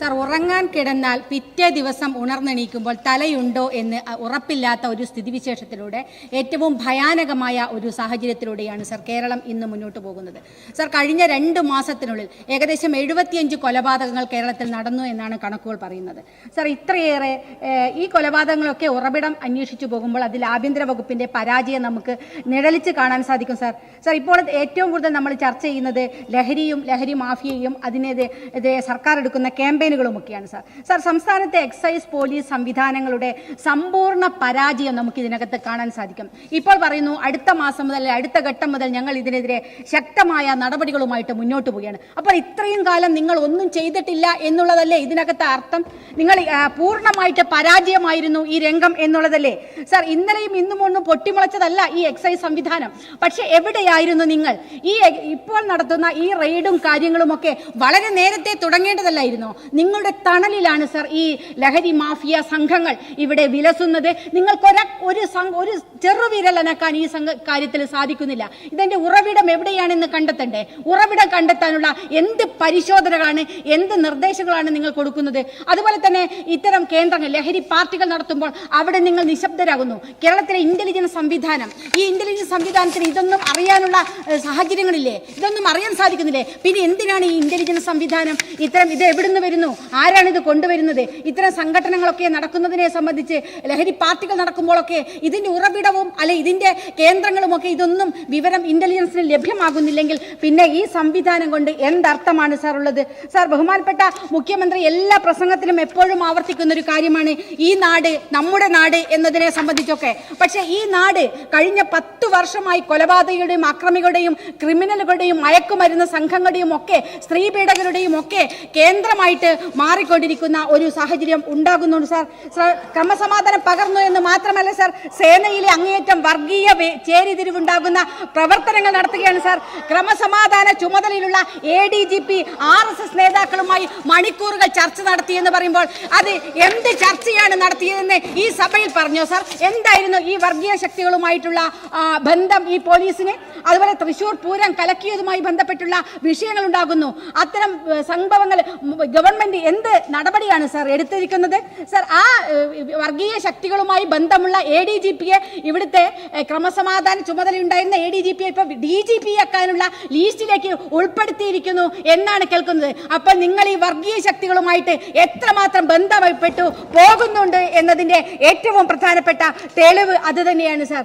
Sir ഉറങ്ങാൻ കിടന്നാൽ പിറ്റേ ദിവസം ഉണർന്നെണീക്കുമ്പോൾ തലയുണ്ടോ എന്ന് ഉറപ്പില്ലാത്ത ഒരു സ്ഥിതിവിശേഷത്തിലൂടെ ഏറ്റവും ഭയാനകമായ ഒരു സാഹചര്യത്തിലൂടെയാണ് സാർ കേരളം ഇന്ന് മുന്നോട്ട് പോകുന്നത്. സാർ കഴിഞ്ഞ രണ്ട് മാസത്തിനുള്ളിൽ ഏകദേശം എഴുപത്തിയഞ്ച് കൊലപാതകങ്ങൾ കേരളത്തിൽ നടന്നു എന്നാണ് കണക്കുകൾ പറയുന്നത്. സാർ ഇത്രയേറെ ഈ കൊലപാതകങ്ങളൊക്കെ ഉറവിടം അന്വേഷിച്ചു പോകുമ്പോൾ അതിൽ ആഭ്യന്തര വകുപ്പിന്റെ പരാജയം നമുക്ക് നിഴലിച്ച് കാണാൻ സാധിക്കും സാർ. സാർ ഇപ്പോൾ ഏറ്റവും കൂടുതൽ നമ്മൾ ചർച്ച ചെയ്യുന്നത് ലഹരിയും ലഹരി മാഫിയയും അതിനെതിരെ സർക്കാർ എടുക്കുന്ന ക്യാമ്പയിനുകളുമൊക്കെയാണ് സാർ. സാർ സംസ്ഥാനത്തെ എക്സൈസ് പോലീസ് സംവിധാനങ്ങളുടെ സമ്പൂർണ പരാജയം നമുക്ക് ഇതിനകത്ത് കാണാൻ സാധിക്കും. ഇപ്പോൾ പറയുന്നു അടുത്ത മാസം മുതൽ അടുത്ത ഘട്ടം മുതൽ ഞങ്ങൾ ഇതിനെതിരെ ശക്തമായ നടപടികളുമായിട്ട് മുന്നോട്ട് പോവുകയാണ്. അപ്പോൾ ഇത്രയും കാലം നിങ്ങൾ ഒന്നും ചെയ്തിട്ടില്ല എന്നുള്ളതല്ലേ ഇതിനകത്ത് അർത്ഥം? നിങ്ങൾ പൂർണമായിട്ട് പരാജയമായിരുന്നു ഈ രംഗം എന്നുള്ളതല്ലേ? സാർ ഇന്നലെയും ഇന്നും ഒന്നും പൊട്ടിമുളച്ചതല്ല ഈ എക്സൈസ് സംവിധാനം. പക്ഷെ എവിടെയായിരുന്നു നിങ്ങൾ? ഈ ഇപ്പോൾ നടത്തുന്ന ഈ റെയ്ഡും കാര്യങ്ങളും ഒക്കെ വളരെ നേരത്തെ തുടങ്ങേണ്ടതല്ലായിരുന്നോ? നിങ്ങളുടെ തണലിലാണ് സർ ഈ ലഹരി മാഫിയ സംഘങ്ങൾ ഇവിടെ വിലസുന്നത്. നിങ്ങൾക്കൊര ഒരു ഒരു ചെറുവിരലനക്കാൻ ഈ സംഘ കാര്യത്തിൽ സാധിക്കുന്നില്ല. ഇതെന്റെ ഉറവിടം എവിടെയാണെന്ന് കണ്ടെത്തണ്ടേ? ഉറവിടം കണ്ടെത്താനുള്ള എന്ത് പരിശോധനകളാണ് എന്ത് നിർദ്ദേശങ്ങളാണ് നിങ്ങൾ കൊടുക്കുന്നത്? അതുപോലെ തന്നെ ഇത്തരം കേന്ദ്രങ്ങൾ ലഹരി പാർട്ടികൾ നടത്തുമ്പോൾ അവിടെ നിങ്ങൾ നിശബ്ദരാകുന്നു. കേരളത്തിലെ ഇന്റലിജൻസ് സംവിധാനം ഈ ഇന്റലിജൻസ് സംവിധാനത്തിന് ഇതൊന്നും അറിയാനുള്ള സാഹചര്യങ്ങളില്ലേ? ഇതൊന്നും അറിയാൻ സാധിക്കുന്നില്ലേ? പിന്നെ എന്തിനാണ് ഈ ഇന്റലിജൻസ് സംവിധാനം? ഇത്തരം ഇത് എവിടുന്ന് വരുന്നു? ആരാണ്? ഇത് കൊണ്ടുവരുന്നത്? ഇത്തരം സംഘടനകളൊക്കെ നടക്കുന്നതിനെ സംബന്ധിച്ച് ലഹരി പാർട്ടികൾ നടക്കുമ്പോഴൊക്കെ ഇതിന്റെ ഉറവിടവും അല്ലെ ഇതിന്റെ കേന്ദ്രങ്ങളും ഒക്കെ ഇതൊന്നും വിവരം ഇന്റലിജൻസിന് ലഭ്യമാകുന്നില്ലെങ്കിൽ പിന്നെ ഈ സംവിധാനം കൊണ്ട് എന്തർത്ഥമാണ് സാർ ഉള്ളത്? സാർ ബഹുമാനപ്പെട്ട മുഖ്യമന്ത്രി എല്ലാ പ്രസംഗത്തിലും എപ്പോഴും ആവർത്തിക്കുന്ന ഒരു കാര്യമാണ് ഈ നാട് നമ്മുടെ നാട് എന്നതിനെ സംബന്ധിച്ചൊക്കെ. പക്ഷേ ഈ നാട് കഴിഞ്ഞ പത്ത് വർഷമായി കൊലപാതകയുടെയും അക്രമികളുടെയും ക്രിമിനലുകളുടെയും മയക്കുമരുന്ന് സംഘങ്ങളുടെയും ഒക്കെ സ്ത്രീ പീഡകരുടെയും ഒക്കെ കേന്ദ്രമായിട്ട് മാറിക്കൊണ്ടിരിക്കുന്ന ഒരു സാഹചര്യം ഉണ്ടാകുന്നുണ്ട് സാർ. ക്രമസമാധാനം പകർന്നു എന്ന് മാത്രമല്ല സാർ സേനയിലെ അങ്ങേയറ്റം വർഗീയ ചേരിതിരിവുണ്ടാകുന്ന പ്രവർത്തനങ്ങൾ നടത്തുകയാണ് സാർ. ക്രമസമാധാന ചുമതലയിലുള്ള A D G P R S S നേതാക്കളുമായി മണിക്കൂറുകൾ ചർച്ച നടത്തി എന്ന് പറയുമ്പോൾ അത് എന്ത് ചർച്ചയാണ് നടത്തിയതെന്ന് ഈ സഭയിൽ പറഞ്ഞു സാർ? എന്തായിരുന്നു ഈ വർഗീയ ശക്തികളുമായിട്ടുള്ള ബന്ധം ഈ പോലീസിന്? അതുപോലെ തൃശൂർ പൂരം കലക്കിയതുമായി ബന്ധപ്പെട്ടുള്ള വിഷയങ്ങൾ ഉണ്ടാകുന്നു. അത്തരം സംഭവങ്ങൾ ഉം, ഗവൺമെന്റ് എന്ത് നടപടിയാണ് സർ എടുത്തിരിക്കുന്നത്? സർ ആ വർഗീയ ശക്തികളുമായി ബന്ധമുള്ള എ ഡി ജി പിയെ ഇവിടുത്തെ ക്രമസമാധാന ചുമതലയുണ്ടായിരുന്ന എ ഡി ജി പിയെ ഇപ്പൊ ഡി ജി പി ആക്കാനുള്ള ലീസ്റ്റിലേക്ക് ഉൾപ്പെടുത്തിയിരിക്കുന്നു എന്നാണ് കേൾക്കുന്നത്. അപ്പോൾ നിങ്ങൾ ഈ വർഗീയ ശക്തികളുമായിട്ട് എത്രമാത്രം ബന്ധപ്പെട്ടു പോകുന്നുണ്ട് എന്നതിന്റെ ഏറ്റവും പ്രധാനപ്പെട്ട തെളിവ് അത് തന്നെയാണ് സാർ.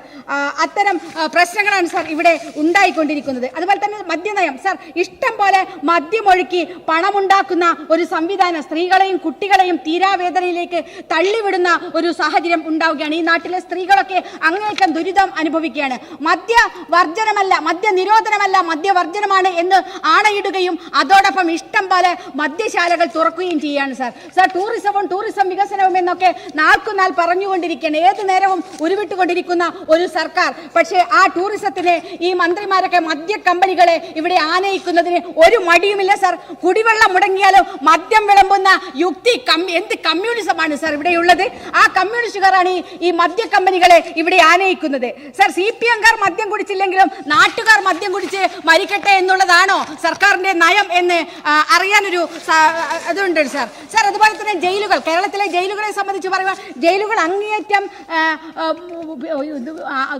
അത്തരം പ്രശ്നങ്ങളാണ് സർ ഇവിടെ ഉണ്ടായിക്കൊണ്ടിരിക്കുന്നത്. അതുപോലെ തന്നെ മദ്യനയം. സർ ഇഷ്ടം പോലെ മദ്യമൊഴുക്കി പണമുണ്ടാക്കുന്ന ഒരു സംവിധാനം സ്ത്രീകളെയും കുട്ടികളെയും തീരാവേദനയിലേക്ക് തള്ളിവിടുന്ന ഒരു സാഹചര്യം ഉണ്ടാവുകയാണ്. ഈ നാട്ടിലെ സ്ത്രീകളൊക്കെ അങ്ങേയറ്റം ദുരിതം അനുഭവിക്കുകയാണ്. മദ്യ വർജനമല്ല മദ്യ നിരോധനമല്ല മദ്യവർജനമാണ് എന്ന് ആണയിടുകയും അതോടൊപ്പം ഇഷ്ടം പോലെ മദ്യശാലകൾ തുറക്കുകയും ചെയ്യുകയാണ് സാർ. സാർ ടൂറിസവും ടൂറിസം വികസനവും എന്നൊക്കെ നാൾക്കുനാൾ പറഞ്ഞുകൊണ്ടിരിക്കുകയാണ്. ഏത് നേരവും ഉരുവിട്ടുകൊണ്ടിരിക്കുന്ന ഒരു സർക്കാർ. പക്ഷേ ആ ടൂറിസത്തിന് ഈ മന്ത്രിമാരൊക്കെ മദ്യ കമ്പനികളെ ഇവിടെ ആനയിക്കുന്നതിന് ഒരു മടിയുമില്ല സാർ. കുടിവെള്ളം മുടങ്ങിയാലും മദ്യം വിളമ്പുന്ന യുക്തി എന്ത് കമ്മ്യൂണിസമാണ് സർ ഇവിടെയുള്ളത്? ആ കമ്മ്യൂണിസ്റ്റുകാരാണ് ഈ- മദ്യ കമ്പനികളെ ഇവിടെ ആനയിക്കുന്നത്. സർ സി പി എംകാർ മദ്യം കുടിച്ചില്ലെങ്കിലും നാട്ടുകാർ മദ്യം കുടിച്ച് മരിക്കട്ടെ എന്നുള്ളതാണോ സർക്കാരിന്റെ നയം എന്ന് അറിയാനൊരു അതുണ്ട് സർ. സർ അതുപോലെ തന്നെ ജയിലുകൾ കേരളത്തിലെ ജയിലുകളെ സംബന്ധിച്ച് പറയുക ജയിലുകൾ അങ്ങേയറ്റം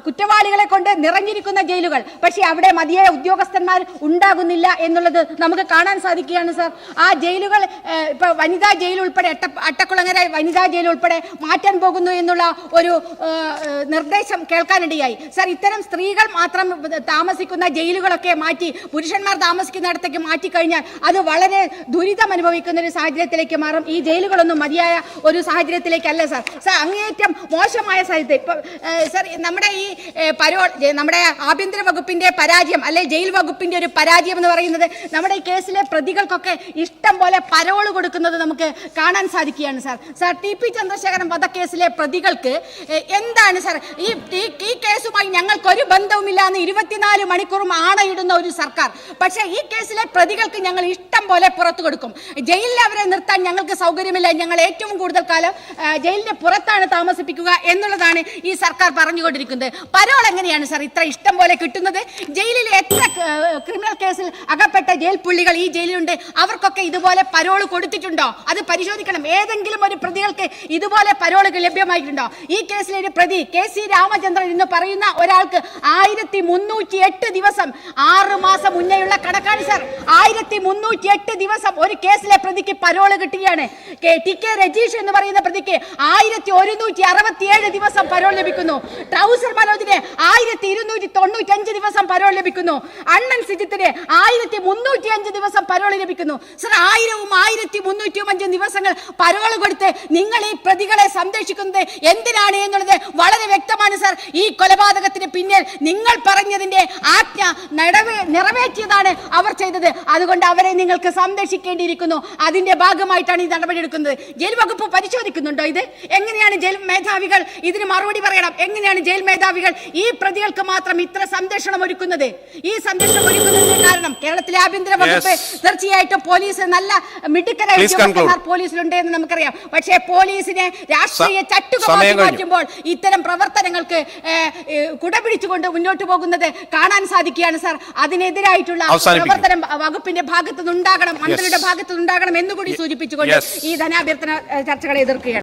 കുറ്റവാളികളെ കൊണ്ട് നിറഞ്ഞിരിക്കുന്ന ജയിലുകൾ. പക്ഷേ അവിടെ മതിയായ ഉദ്യോഗസ്ഥന്മാർ ഉണ്ടാകുന്നില്ല എന്നുള്ളത് നമുക്ക് കാണാൻ സാധിക്കുകയാണ് സർ. ആ ജയിലുകൾ ഏ, ഇപ്പൊ വനിതാ ജയിൽ ഉൾപ്പെടെ അട്ട അട്ടക്കുളങ്ങര വനിതാ ജയിൽ ഉൾപ്പെടെ മാറ്റാൻ പോകുന്നു എന്നുള്ള ഒരു നിർദ്ദേശം കേൾക്കാനിടയായി. സർ ഇത്തരം സ്ത്രീകൾ മാത്രം താമസിക്കുന്ന ജയിലുകളൊക്കെ മാറ്റി പുരുഷന്മാർ താമസിക്കുന്നിടത്തേക്ക് മാറ്റിക്കഴിഞ്ഞാൽ അത് വളരെ ദുരിതം അനുഭവിക്കുന്ന ഒരു സാഹചര്യത്തിലേക്ക് മാറും. ഈ ജയിലുകളൊന്നും മതിയായ ഒരു സാഹചര്യത്തിലേക്കല്ല സർ. സർ അങ്ങേയറ്റം മോശമായ സാഹചര്യത്തിൽ ഇപ്പം സർ നമ്മുടെ ഈ പരോ പരോൾ നമ്മുടെ ആഭ്യന്തര വകുപ്പിന്റെ പരാജയം അല്ലെ ജയിൽ വകുപ്പിന്റെ ഒരു പരാജയം എന്ന് പറയുന്നത് നമ്മുടെ ഈ കേസിലെ പ്രതികൾക്കൊക്കെ ഇഷ്ടം പോലെ പരോൾ കൊടുക്കുന്നത് നമുക്ക് കാണാൻ സാധിക്കുകയാണ് sir. Sir T P Chandrasekharan വധക്കേസിലെ പ്രതികൾക്ക് എന്താണ് സാർ ഈ ഈ- കേസുമായി ഞങ്ങൾക്ക് ഒരു ബന്ധവുമില്ല എന്ന് ഇരുപത്തിനാല് മണിക്കൂറും ആണയിടുന്ന ഒരു സർക്കാർ. പക്ഷേ ഈ കേസിലെ പ്രതികൾക്ക് ഞങ്ങൾ ഇഷ്ടം പോലെ പുറത്തു കൊടുക്കും. ജയിലിൽ അവരെ നിർത്താൻ ഞങ്ങൾക്ക് സൗകര്യമില്ല. ഞങ്ങൾ ഏറ്റവും കൂടുതൽ കാലം ജയിലിന് പുറത്താണ് താമസിപ്പിക്കുക എന്നുള്ളതാണ് ഈ സർക്കാർ പറഞ്ഞുകൊണ്ടിരിക്കുന്നത്. പരോൾ എങ്ങനെയാണ് സാർ ഇത്ര ഇഷ്ടം പോലെ കിട്ടുന്നത്? ജയിലിൽ എത്ര ക്രിമിനൽ കേസിൽ അകപ്പെട്ട ജയിൽ പുള്ളികൾ ഈ ജയിലിലുണ്ട്. അവർക്കൊക്കെ ഇതുപോലെ പരോൾ പരോൾ കൊടുത്തിട്ടുണ്ടോ? അത് പരിശോധിക്കണം. ഏതെങ്കിലും ഒരു പ്രതികൾക്ക് ഇതുപോലെ പരോളുകൾ ലഭ്യമായിട്ടുണ്ടോ? ഈ കേസിലെ ഒരു പ്രതി കെ സി രാമചന്ദ്രൻ എന്ന് പറയുന്ന ഒരാൾക്ക് ആയിരത്തി മുന്നൂറ്റി എട്ട് ദിവസം ആറ് മാസം മുന്നേയുള്ള കണക്കാണ് സർ. ആയിരത്തി മുന്നൂറ്റി എട്ട് ദിവസം ഒരു കേസിലെ പ്രതിക്ക് പരോൾ കിട്ടുകയാണ്. ടി കെ രജീഷ് എന്ന് പറയുന്ന പ്രതിക്ക് ആയിരത്തി ഒരുന്നൂറ്റി അറുപത്തിയേഴ് ദിവസം പരോൾ ലഭിക്കുന്നു. ട്രൗസർ മനോജിന് ആയിരത്തി ഇരുന്നൂറ്റി തൊണ്ണൂറ്റി അഞ്ച് ദിവസം പരോൾ ലഭിക്കുന്നു. അണ്ണൻ സിജിത്തിന് ആയിരത്തി മുന്നൂറ്റി അഞ്ച് ദിവസം പരോൾ ലഭിക്കുന്നു. സർ ആയിരവും ആയിരത്തി മുന്നൂറ്റിയും അഞ്ച് ദിവസങ്ങൾ പരോൾ കൊടുത്ത് നിങ്ങൾ ഈ പ്രതികളെ സംരക്ഷിക്കുന്നത് എന്തിനാണ് എന്നുള്ളത് വളരെ വ്യക്തമാണ് സാർ. ഈ കൊലപാതകത്തിന് പിന്നിൽ നിങ്ങൾ പറഞ്ഞതിന്റെ ആജ്ഞ നിറവേറ്റിയതാണ് അവർ ചെയ്തത്. അതുകൊണ്ട് അവരെ നിങ്ങൾക്ക് സംരക്ഷിക്കേണ്ടിയിരിക്കുന്നു. അതിന്റെ ഭാഗമായിട്ടാണ് ഈ നടപടിയെടുക്കുന്നത് ജയിൽ വകുപ്പ് പരിശോധിക്കുന്നുണ്ടോ ഇത്? എങ്ങനെയാണ് ജയിൽ മേധാവികൾ ഇതിന് മറുപടി പറയണം? എങ്ങനെയാണ് ജയിൽ മേധാവികൾ ഈ പ്രതികൾക്ക് മാത്രം ഇത്ര സംരക്ഷണം ഒരുക്കുന്നത്? ഈ സംരക്ഷണം ഒരുക്കുന്നതിന് കാരണം കേരളത്തിലെ ആഭ്യന്തര വകുപ്പ് തീർച്ചയായിട്ടും പോലീസ് നല്ല മിടുക്കരായ ഉദ്യോഗസ്ഥന്മാർ പോലീസിലുണ്ട് എന്ന് നമുക്കറിയാം. പക്ഷേ പോലീസിനെ രാഷ്ട്രീയ ചട്ടുകമാക്കി മാറ്റുമ്പോൾ ഇത്തരം പ്രവർത്തനങ്ങൾക്ക് കുടപിടിച്ചുകൊണ്ട് മുന്നോട്ട് പോകുന്നത് കാണാൻ സാധിക്കുകയാണ് സാർ. അതിനെതിരായിട്ടുള്ള. പ്രവർത്തനം വകുപ്പിന്റെ ഭാഗത്തുനിന്നുണ്ടാകണം മന്ത്രിയുടെ ഭാഗത്തുനിന്നുണ്ടാകണം എന്നുകൂടി സൂചിപ്പിച്ചുകൊണ്ട് ഈ ധനാഭ്യർത്ഥന ചർച്ചകളെ എതിർക്കുകയാണ്.